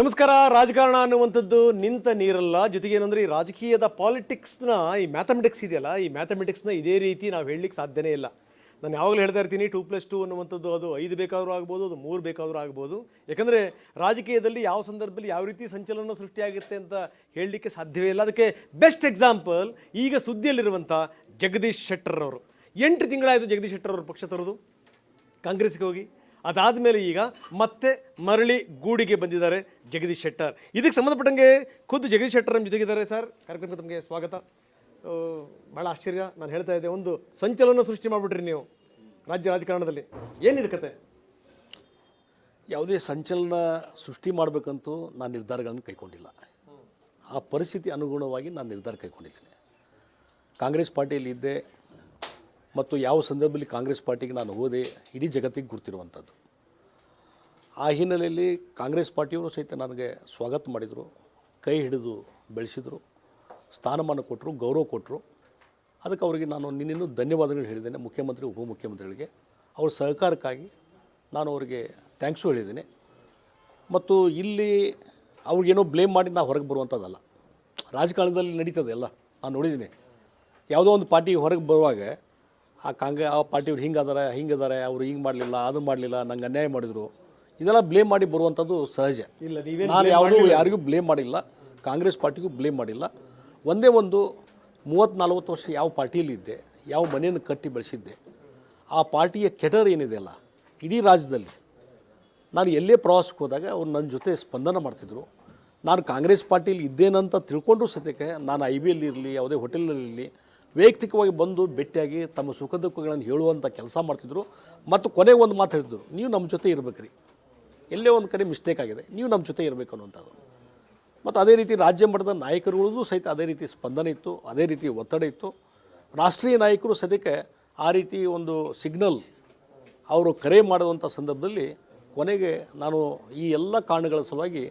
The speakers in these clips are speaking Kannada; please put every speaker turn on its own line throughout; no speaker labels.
ನಮಸ್ಕಾರ. ರಾಜಕಾರಣ ಅನ್ನುವಂಥದ್ದು ನಿಂತ ನೀರಲ್ಲ. ಜೊತೆಗೆ ಏನಂದ್ರೆ ಈ ರಾಜಕೀಯದ ಪಾಲಿಟಿಕ್ಸ್ನ ಈ ಮ್ಯಾಥಮೆಟಿಕ್ಸ್ ಇದೆಯಲ್ಲ, ಈ ಮ್ಯಾಥಮೆಟಿಕ್ಸ್ನ ಇದೇ ರೀತಿ ನಾವು ಹೇಳಲಿಕ್ಕೆ ಸಾಧ್ಯನೇ ಇಲ್ಲ. ನಾನು ಯಾವಾಗಲೂ ಹೇಳ್ತಾ ಇರ್ತೀನಿ ಟೂ ಪ್ಲಸ್ ಟು ಅನ್ನುವಂಥದ್ದು ಅದು ಐದು ಬೇಕಾದರೂ ಆಗ್ಬೋದು, ಅದು ಮೂರು ಬೇಕಾದರೂ ಆಗ್ಬೋದು. ಯಾಕಂದರೆ ರಾಜಕೀಯದಲ್ಲಿ ಯಾವ ಸಂದರ್ಭದಲ್ಲಿ ಯಾವ ರೀತಿ ಸಂಚಲನ ಸೃಷ್ಟಿಯಾಗುತ್ತೆ ಅಂತ ಹೇಳಲಿಕ್ಕೆ ಸಾಧ್ಯವೇ ಇಲ್ಲ. ಅದಕ್ಕೆ ಬೆಸ್ಟ್ ಎಕ್ಸಾಂಪಲ್ ಈಗ ಸುದ್ದಿಯಲ್ಲಿರುವಂಥ ಜಗದೀಶ್ ಶೆಟ್ಟರ್ ಅವರು. ಎಂಟು ತಿಂಗಳಾಯಿತು ಜಗದೀಶ್ ಶೆಟ್ಟರ್ ಅವರು ಪಕ್ಷ ತರೋದು. ಕಾಂಗ್ರೆಸ್ಗೆ ಹೋಗಿ. ಅದಾದಮೇಲೆ ಈಗ ಮತ್ತೆ ಮರಳಿ ಗೂಡಿಗೆ ಬಂದಿದ್ದಾರೆ ಜಗದೀಶ್ ಶೆಟ್ಟರ್. ಇದಕ್ಕೆ ಸಂಬಂಧಪಟ್ಟಂಗೆ ಖುದ್ದು ಜಗದೀಶ್ ಶೆಟ್ಟರ್ ನಮ್ಮ ಜೊತೆಗಿದ್ದಾರೆ ಸರ್. ಕಾರ್ಯಕ್ರಮಕ್ಕೆ ತಮಗೆ ಸ್ವಾಗತ. ಸೊ ಭಾಳ ಆಶ್ಚರ್ಯ ನಾನು ಹೇಳ್ತಾ ಇದ್ದೆ, ಒಂದು ಸಂಚಲನ ಸೃಷ್ಟಿ ಮಾಡಿಬಿಟ್ರಿ ನೀವು ರಾಜ್ಯ ರಾಜಕಾರಣದಲ್ಲಿ. ಏನಿದೆ ಕತೆ?
ಯಾವುದೇ ಸಂಚಲನ ಸೃಷ್ಟಿ ಮಾಡಬೇಕಂತೂ ನಾನು ನಿರ್ಧಾರಗಳನ್ನು ಕೈಗೊಂಡಿಲ್ಲ. ಆ ಪರಿಸ್ಥಿತಿ ಅನುಗುಣವಾಗಿ ನಾನು ನಿರ್ಧಾರ ಕೈಗೊಂಡಿದ್ದೇನೆ. ಕಾಂಗ್ರೆಸ್ ಪಾರ್ಟಿಯಲ್ಲಿ ಇದ್ದೆ ಮತ್ತು ಯಾವ ಸಂದರ್ಭದಲ್ಲಿ ಕಾಂಗ್ರೆಸ್ ಪಾರ್ಟಿಗೆ ನಾನು ಹೋದೆ, ಇಡೀ ಜಗತ್ತಿಗೆ ಗುರ್ತಿರುವಂಥದ್ದು. ಆ ಹಿನ್ನೆಲೆಯಲ್ಲಿ ಕಾಂಗ್ರೆಸ್ ಪಾರ್ಟಿಯವರು ಸಹಿತ ನನಗೆ ಸ್ವಾಗತ ಮಾಡಿದರು, ಕೈ ಹಿಡಿದು ಬೆಳೆಸಿದರು, ಸ್ಥಾನಮಾನ ಕೊಟ್ಟರು, ಗೌರವ ಕೊಟ್ಟರು. ಅದಕ್ಕೆ ಅವರಿಗೆ ನಾನು ನಿನ್ನಿನ್ನೂ ಧನ್ಯವಾದಗಳು ಹೇಳಿದ್ದೇನೆ, ಮುಖ್ಯಮಂತ್ರಿ, ಉಪಮುಖ್ಯಮಂತ್ರಿಗಳಿಗೆ. ಅವ್ರ ಸಹಕಾರಕ್ಕಾಗಿ ನಾನು ಅವರಿಗೆ ಥ್ಯಾಂಕ್ಸು ಹೇಳಿದ್ದೇನೆ. ಮತ್ತು ಇಲ್ಲಿ ಅವ್ರಿಗೇನೋ ಬ್ಲೇಮ್ ಮಾಡಿ ನಾವು ಹೊರಗೆ ಬರುವಂಥದ್ದಲ್ಲ. ರಾಜಕಾರಣದಲ್ಲಿ ನಡೀತದೆ ಎಲ್ಲ ನಾನು ನೋಡಿದ್ದೀನಿ. ಯಾವುದೋ ಒಂದು ಪಾರ್ಟಿ ಹೊರಗೆ ಬರುವಾಗ ಆ ಕಾಂಗ್ರೆ ಆ ಪಾರ್ಟಿಯವ್ರು ಹಿಂಗೆ ಅದಾರೆ ಹಿಂಗೆ ಅದಾರೆ ಅವರು ಹಿಂಗೆ ಮಾಡಲಿಲ್ಲ ಅದು ಮಾಡಲಿಲ್ಲ ನಂಗೆ ಅನ್ಯಾಯ ಮಾಡಿದರು. ಇದೆಲ್ಲ ಬ್ಲೇಮ್ ಮಾಡಿ ಬರುವಂಥದ್ದು ಸಹಜ.
ಇಲ್ಲ ನೀವೇ
ನಾನು ಯಾವುದೂ ಯಾರಿಗೂ ಬ್ಲೇಮ್ ಮಾಡಿಲ್ಲ. ಕಾಂಗ್ರೆಸ್ ಪಾರ್ಟಿಗೂ ಬ್ಲೇಮ್ ಮಾಡಿಲ್ಲ. ಒಂದೇ ಒಂದು ಮೂವತ್ತು ನಲ್ವತ್ತು ವರ್ಷ ಯಾವ ಪಾರ್ಟಿಯಲ್ಲಿ ಇದ್ದೆ ಯಾವ ಮನೆಯನ್ನು ಕಟ್ಟಿ ಬೆಳೆಸಿದ್ದೆ ಆ ಪಾರ್ಟಿಯ ಕೆಟರ್ ಏನಿದೆ ಅಲ್ಲ ಇಡೀ ರಾಜ್ಯದಲ್ಲಿ. ನಾನು ಎಲ್ಲೇ ಪ್ರವಾಸಕ್ಕೆ ಹೋದಾಗ ಅವ್ರು ನನ್ನ ಜೊತೆ ಸ್ಪಂದನ ಮಾಡ್ತಿದ್ರು. ನಾನು ಕಾಂಗ್ರೆಸ್ ಪಾರ್ಟಿಯಲ್ಲಿ ಇದ್ದೇನಂತ ತಿಳ್ಕೊಂಡ್ರು ಸತ್ಯಕ್ಕೆ ನಾನು ಐ ಬಿ ಇರಲಿ ಯಾವುದೇ ಹೋಟೆಲ್ನಲ್ಲಿರಲಿ ವೈಯಕ್ತಿಕವಾಗಿ ಬಂದು ಭೇಟಿಯಾಗಿ ತಮ್ಮ ಸುಖ ದುಃಖಗಳನ್ನು ಹೇಳುವಂಥ ಕೆಲಸ ಮಾಡ್ತಿದ್ರು. ಮತ್ತು ಕೊನೆಗೆ ಒಂದು ಮಾತು ಹೇಳಿದ್ರು, ನೀವು ನಮ್ಮ ಜೊತೆ ಇರಬೇಕ್ರಿ. ಎಲ್ಲೇ ಒಂದು ಕಡೆ ಮಿಸ್ಟೇಕ್ ಆಗಿದೆ. ನೀವು ನಮ್ಮ ಜೊತೆ ಇರಬೇಕು ಅನ್ನುವಂಥದ್ದು. ಮತ್ತು ಅದೇ ರೀತಿ ರಾಜ್ಯ ಮಟ್ಟದ ನಾಯಕರುಗಳದ್ದು ಸಹಿತ ಅದೇ ರೀತಿ ಸ್ಪಂದನೆ ಇತ್ತು, ಅದೇ ರೀತಿ ಒತ್ತಡ ಇತ್ತು. ರಾಷ್ಟ್ರೀಯ ನಾಯಕರು ಸದ್ಯಕ್ಕೆ ಆ ರೀತಿ ಒಂದು ಸಿಗ್ನಲ್ ಅವರು ಕರೆ ಮಾಡುವಂಥ ಸಂದರ್ಭದಲ್ಲಿ ಕೊನೆಗೆ ನಾನು ಈ ಎಲ್ಲ ಕಾರಣಗಳ ಸಲುವಾಗಿ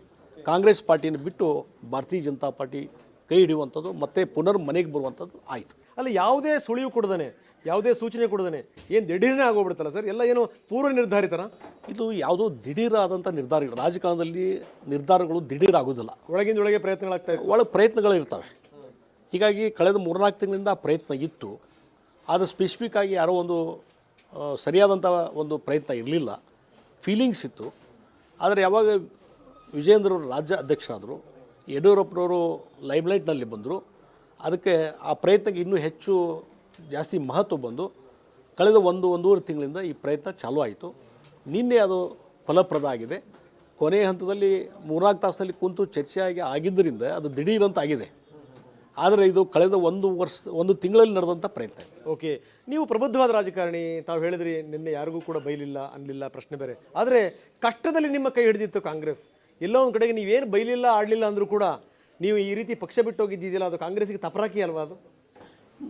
ಕಾಂಗ್ರೆಸ್ ಪಾರ್ಟಿಯನ್ನು ಬಿಟ್ಟು ಭಾರತೀಯ ಜನತಾ ಪಾರ್ಟಿ ಕೈ ಹಿಡಿಯುವಂಥದ್ದು, ಮತ್ತೆ ಪುನರ್ ಮನೆಗೆ ಬರುವಂಥದ್ದು ಆಯಿತು.
ಅಲ್ಲ ಯಾವುದೇ ಸುಳಿವು ಕೊಡ್ದಾನೆ ಯಾವುದೇ ಸೂಚನೆ ಕೊಡ್ದಾನೆ ಏನು ದಿಢೀರ್ನೇ ಆಗೋಗ್ಬಿಡ್ತಲ್ಲ ಸರ್? ಎಲ್ಲ ಏನು ಪೂರ್ವ ನಿರ್ಧಾರಿತನ?
ಇದು ಯಾವುದೋ ದಿಢೀರಾದಂಥ ನಿರ್ಧಾರಗಳು. ರಾಜಕಾರಣದಲ್ಲಿ ನಿರ್ಧಾರಗಳು ದಿಢೀರ್ ಆಗೋದಿಲ್ಲ
ಒಳಗಿಂದ ಒಳಗೆ ಪ್ರಯತ್ನಗಳಾಗ್ತಾ ಇದೆ
ಒಳಗೆ ಪ್ರಯತ್ನಗಳು ಇರ್ತವೆ. ಹೀಗಾಗಿ ಕಳೆದ ಮೂರ್ನಾಲ್ಕು ತಿಂಗಳಿಂದ ಆ ಪ್ರಯತ್ನ ಇತ್ತು. ಆದರೆ ಸ್ಪೆಸಿಫಿಕ್ ಆಗಿ ಯಾರೋ ಒಂದು ಸರಿಯಾದಂಥ ಒಂದು ಪ್ರಯತ್ನ ಇರಲಿಲ್ಲ. ಫೀಲಿಂಗ್ಸ್ ಇತ್ತು. ಆದರೆ ಯಾವಾಗ ವಿಜೇಂದ್ರವರು ರಾಜ್ಯ ಅಧ್ಯಕ್ಷರಾದರು ಯಡಿಯೂರಪ್ಪನವರು ಲೈಮ್ಲೈಟ್ನಲ್ಲಿ ಬಂದರು ಅದಕ್ಕೆ ಆ ಪ್ರಯತ್ನಕ್ಕೆ ಇನ್ನೂ ಹೆಚ್ಚು ಜಾಸ್ತಿ ಮಹತ್ವ ಬಂದು ಕಳೆದ ಒಂದು, ಒಂದೂವರೆ ತಿಂಗಳಿಂದ ಈ ಪ್ರಯತ್ನ ಚಾಲೂ ಆಯಿತು. ನಿನ್ನೆ ಅದು ಫಲಪ್ರದ ಆಗಿದೆ. ಕೊನೆಯ ಹಂತದಲ್ಲಿ ಮೂರ್ನಾಲ್ಕು ತಾಸಿನಲ್ಲಿ ಕುಂತು ಚರ್ಚೆಯಾಗಿ ಆಗಿದ್ದರಿಂದ ಅದು ದಿಢೀರಂತ ಆಗಿದೆ. ಆದರೆ ಇದು ಕಳೆದ ಒಂದು ವರ್ಷ, ಒಂದು ತಿಂಗಳಲ್ಲಿ ನಡೆದಂಥ ಪ್ರಯತ್ನ.
ಓಕೆ, ನೀವು ಪ್ರಬುದ್ಧವಾದ ರಾಜಕಾರಣಿ, ತಾವು ಹೇಳಿದ್ರಿ ನಿನ್ನೆ ಯಾರಿಗೂ ಕೂಡ ಬೈಲಿಲ್ಲ ಅನ್ನಲಿಲ್ಲ ಪ್ರಶ್ನೆ ಬೇರೆ. ಆದರೆ ಕಷ್ಟದಲ್ಲಿ ನಿಮ್ಮ ಕೈ ಹಿಡಿದಿತ್ತು ಕಾಂಗ್ರೆಸ್. ಎಲ್ಲೋ ಒಂದು ಕಡೆಗೆ ನೀವೇನು ಬೈಲಿಲ್ಲ, ಆಡಲಿಲ್ಲ ಅಂದರೂ ಕೂಡ ನೀವು ಈ ರೀತಿ ಪಕ್ಷ ಬಿಟ್ಟು ಹೋಗಿದ್ದಿದ್ದಿಲ್ಲ ಅದು ಕಾಂಗ್ರೆಸ್ಗೆ ತಪರಾಕಿ ಅಲ್ವಾ ಅದು?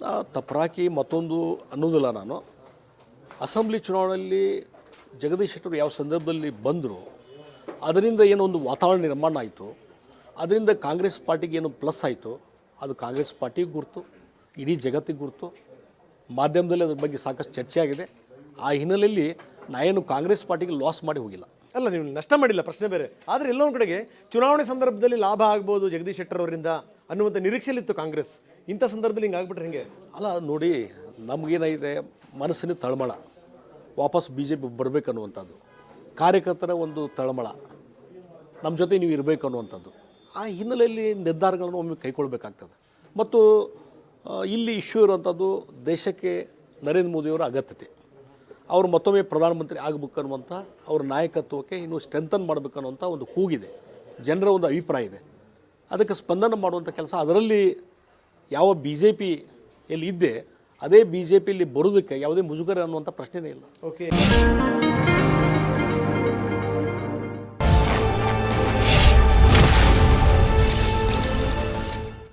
ನಾ ತಪರಾಕಿ ಮತ್ತೊಂದು ಅನ್ನೋದಿಲ್ಲ ನಾನು. ಅಸೆಂಬ್ಲಿ ಚುನಾವಣೆಯಲ್ಲಿ ಜಗದೀಶ್ ಶೆಟ್ಟರು ಯಾವ ಸಂದರ್ಭದಲ್ಲಿ ಬಂದರು, ಅದರಿಂದ ಏನೋ ಒಂದು ವಾತಾವರಣ ನಿರ್ಮಾಣ ಆಯಿತು. ಅದರಿಂದ ಕಾಂಗ್ರೆಸ್ ಪಾರ್ಟಿಗೆ ಏನು ಪ್ಲಸ್ ಆಯಿತು. ಅದು ಕಾಂಗ್ರೆಸ್ ಪಾರ್ಟಿಗೆ ಗುರುತು, ಇಡೀ ಜಗತ್ತಿಗೆ ಗುರುತು. ಮಾಧ್ಯಮದಲ್ಲಿ ಅದ್ರ ಬಗ್ಗೆ ಸಾಕಷ್ಟು ಚರ್ಚೆ ಆಗಿದೆ ಆ ಹಿನ್ನೆಲೆಯಲ್ಲಿ ನಾ ಏನು ಕಾಂಗ್ರೆಸ್ ಪಾರ್ಟಿಗೆ ಲಾಸ್ ಮಾಡಿ ಹೋಗಿಲ್ಲ.
ಅಲ್ಲ, ನೀವು ನಷ್ಟ ಮಾಡಿಲ್ಲ, ಪ್ರಶ್ನೆ ಬೇರೆ. ಆದರೆ ಎಲ್ಲೋ ಒಂದು ಕಡೆಗೆ ಚುನಾವಣೆ ಸಂದರ್ಭದಲ್ಲಿ ಲಾಭ ಆಗ್ಬೋದು ಜಗದೀಶ್ ಶೆಟ್ಟರ್ ಅವರಿಂದ ಅನ್ನುವಂಥ ನಿರೀಕ್ಷೆಯಲ್ಲಿತ್ತು ಕಾಂಗ್ರೆಸ್. ಇಂಥ ಸಂದರ್ಭದಲ್ಲಿ ಹಿಂಗೆ ಆಗ್ಬಿಟ್ರೆ ಹಿಂಗೆ?
ಅಲ್ಲ, ನೋಡಿ, ನಮಗೇನಾಗಿದೆ, ಮನಸ್ಸಿನ ತಳಮಳ. ವಾಪಸ್ ಬಿ ಜೆ ಪಿ ಬರಬೇಕನ್ನುವಂಥದ್ದು. ಕಾರ್ಯಕರ್ತರ ಒಂದು ತಳಮಳ. ನಮ್ಮ ಜೊತೆ ನೀವು ಇರಬೇಕು ಅನ್ನುವಂಥದ್ದು ಆ ಹಿನ್ನೆಲೆಯಲ್ಲಿ ನಿರ್ಧಾರಗಳನ್ನು ಒಮ್ಮೆ ಕೈಗೊಳ್ಬೇಕಾಗ್ತದೆ. ಮತ್ತು ಇಲ್ಲಿ ಇಶ್ಯೂ ಇರುವಂಥದ್ದು ದೇಶಕ್ಕೆ ನರೇಂದ್ರ ಮೋದಿಯವರ ಅಗತ್ಯತೆ. ಅವರು ಮತ್ತೊಮ್ಮೆ ಪ್ರಧಾನಮಂತ್ರಿ ಆಗಬೇಕು ಅನ್ನುವಂಥ ಅವ್ರ ನಾಯಕತ್ವಕ್ಕೆ ಇನ್ನೂ ಸ್ಟ್ರೆಂಥನ್ ಮಾಡಬೇಕು ಅನ್ನುವಂಥ ಒಂದು ಕೂಗಿದೆ. ಜನರ ಒಂದು ಅಭಿಪ್ರಾಯ ಇದೆ. ಅದಕ್ಕೆ ಸ್ಪಂದನ ಮಾಡುವಂಥ ಕೆಲಸ ಅದರಲ್ಲಿ ಯಾವ ಬಿ ಜೆ ಪಿ ಎಲ್ಲಿ ಇದ್ದೆ, ಅದೇ ಬಿ ಜೆ ಪಿಯಲ್ಲಿ ಬರೋದಕ್ಕೆ ಯಾವುದೇ ಮುಜುಗರ ಅನ್ನುವಂಥ ಪ್ರಶ್ನೆನೇ ಇಲ್ಲ.
ಓಕೆ